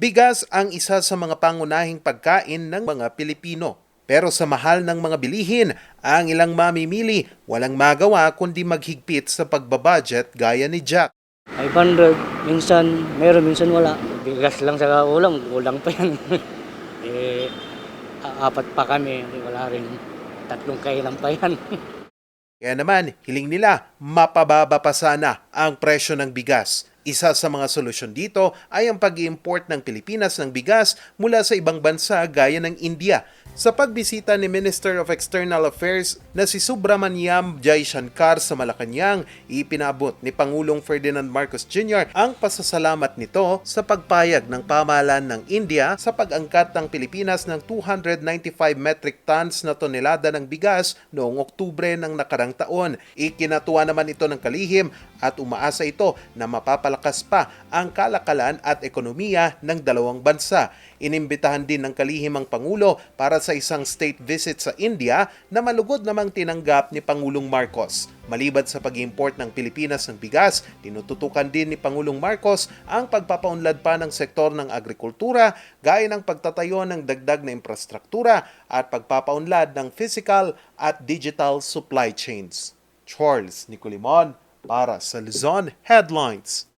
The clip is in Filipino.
Bigas ang isa sa mga pangunahing pagkain ng mga Pilipino. Pero sa mahal ng mga bilihin, ang ilang mamimili walang magawa kundi maghigpit sa pagbabudget gaya ni Jack. 500, minsan meron, minsan wala. Bigas lang sa ulam, ulang pa yan. eh, apat pa kami, wala rin. Tatlong kailan pa yan. Kaya naman, hiling nila mapababa pa sana ang presyo ng bigas. Isa sa mga solusyon dito ay ang pag-import ng Pilipinas ng bigas mula sa ibang bansa gaya ng India. Sa pagbisita ni Minister of External Affairs na si Subramaniam Jaishankar sa Malacanang, ipinabot ni Pangulong Ferdinand Marcos Jr. ang pasasalamat nito sa pagpayag ng pamahalaan ng India sa pag-angkat ng Pilipinas ng 295 metric tons na tonelada ng bigas noong Oktubre ng nakarang taon. Ikinatuwa naman ito ng kalihim at umaasa ito na mapapalakas pa ang kalakalan at ekonomiya ng dalawang bansa. Inimbitahan din ng kalihim ang Pangulo para sa isang state visit sa India na malugod namang tinanggap ni Pangulong Marcos. Maliban sa pag-import ng Pilipinas ng bigas, tinututukan din ni Pangulong Marcos ang pagpapaunlad pa ng sektor ng agrikultura gaya ng pagtatayo ng dagdag na infrastruktura at pagpapaunlad ng physical at digital supply chains. Charles Nicolimon para sa Luzon Headlines.